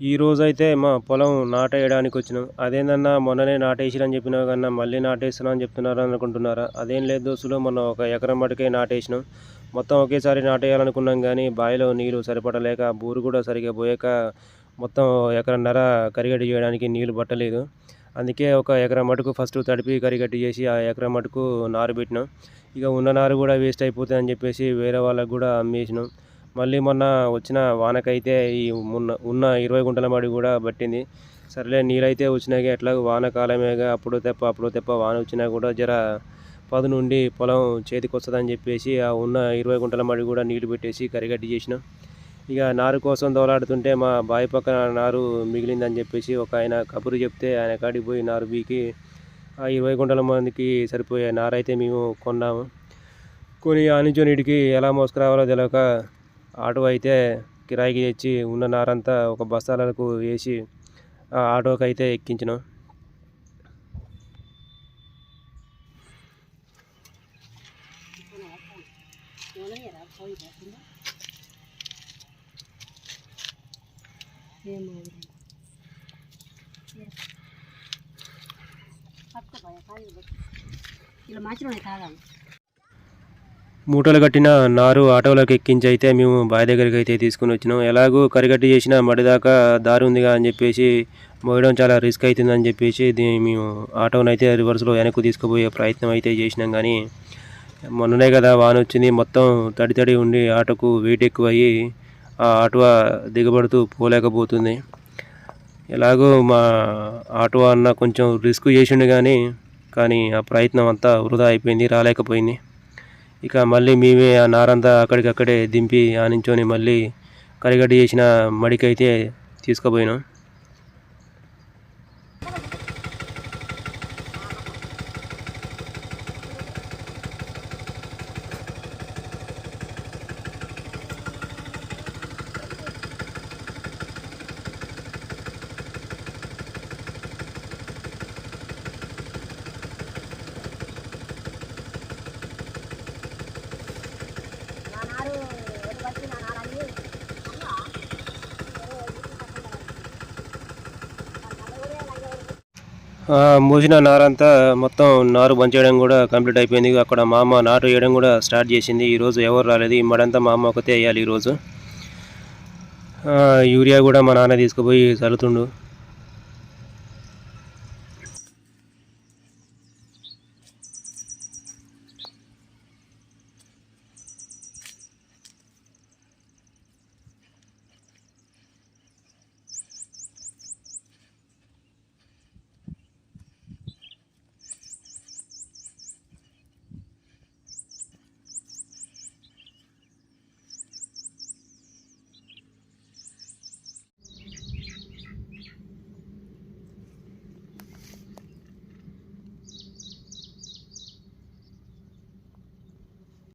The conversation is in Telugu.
ఈ రోజు అయితే మా పొలం నాటేయడానికి వచ్చినాం. అదేందన్నా మొన్ననే నాటేసిరని చెప్పినా కన్నా మళ్ళీ నాటేస్తున్నా అని చెప్తున్నారు అనుకుంటున్నారా? అదేం లేదు దోస్తులో మొన్న ఒక ఎకరం మటుకే నాటేసినాం. మొత్తం ఒకేసారి నాటేయాలనుకున్నాం కానీ బావిలో నీళ్ళు సరిపడలేక బూరు కూడా సరిగా పోయాక మొత్తం ఎకరన్నర కరిగడి చేయడానికి నీళ్ళు పట్టలేదు. అందుకే ఒక ఎకరం మటుకు ఫస్ట్ తడిపి కరిగట్టి చేసి ఆ ఎకరం మటుకు నారు పెట్టినాం. ఇక ఉన్న నారు కూడా వేస్ట్ అయిపోతుంది అని చెప్పేసి వేరే వాళ్ళకు కూడా అమ్మేసినాం. మళ్ళీ మొన్న వచ్చిన వానకైతే ఈ మొన్న ఉన్న ఇరవై గుంటల మడి కూడా పట్టింది. సర్లే నీళ్ళైతే వచ్చినాక ఎట్లా వానకాలమేగా అప్పుడు తెప్ప అప్పుడు తెప్ప వాన వచ్చినా కూడా జర పదు నుండి పొలం చేతికి వస్తుందని చెప్పేసి ఆ ఉన్న ఇరవై గుంటల మడి కూడా నీళ్ళు పెట్టేసి కరిగడ్డి చేసినాం. ఇక నారు కోసం దోలాడుతుంటే మా బావి పక్కన నారు మిగిలిందని చెప్పేసి ఒక ఆయన కబురు చెప్తే ఆయన కాడికి పోయి నారు బీకి ఆ ఇరవై గుంటల మందికి సరిపోయే నారైతే మేము కొన్నాము. కొని ఆ ఎలా మోసుకురావాలో తెలియక ఆటో అయితే కిరాయికి తెచ్చి ఉన్న నారంతా ఒక బస్తాలకు వేసి ఆ ఆటోకి అయితే ఎక్కించినాం. ఇలా మంచిగా తాగాలి మూటలు కట్టిన నారు ఆటోలోకి ఎక్కించి అయితే మేము బావి దగ్గరికి అయితే తీసుకుని వచ్చినాం. ఎలాగో కరిగట్టి చేసిన మడి దాకా దారి ఉందిగా అని చెప్పేసి మోయడం చాలా రిస్క్ అవుతుందని చెప్పేసి దీన్ని మేము ఆటోని అయితే రివర్స్లో వెనక్కు తీసుకుపోయే ప్రయత్నం అయితే చేసినాం. కానీ మొన్ననే కదా వాన వచ్చింది. మొత్తం తడి తడి ఉండి ఆటోకు వెయిట్ ఎక్కువయ్యి ఆ ఆటో దిగబడుతూ పోలేకపోతుంది. ఎలాగో మా ఆటో అన్న కొంచెం రిస్క్ చేసిండు కానీ కానీ ఆ ప్రయత్నం అంతా వృధా అయిపోయింది రాలేకపోయింది. ఇక మళ్ళీ మేమే ఆ నారంతా అక్కడికక్కడే దింపి ఆ నించొని మళ్ళీ కరిగడ్డి చేసిన మడికైతే తీసుకుపోయినాం. మూసిన నారంతా మొత్తం నారు బంచేయడం కూడా కంప్లీట్ అయిపోయింది. అక్కడ మా అమ్మ నాటు వేయడం కూడా స్టార్ట్ చేసింది. ఈరోజు ఎవరు రాలేదు. ఈ మడంతా మా అమ్మ ఒకతే వేయాలి ఈరోజు యూరియా కూడా మా నాన్న తీసుకుపోయి చల్లుతుండు.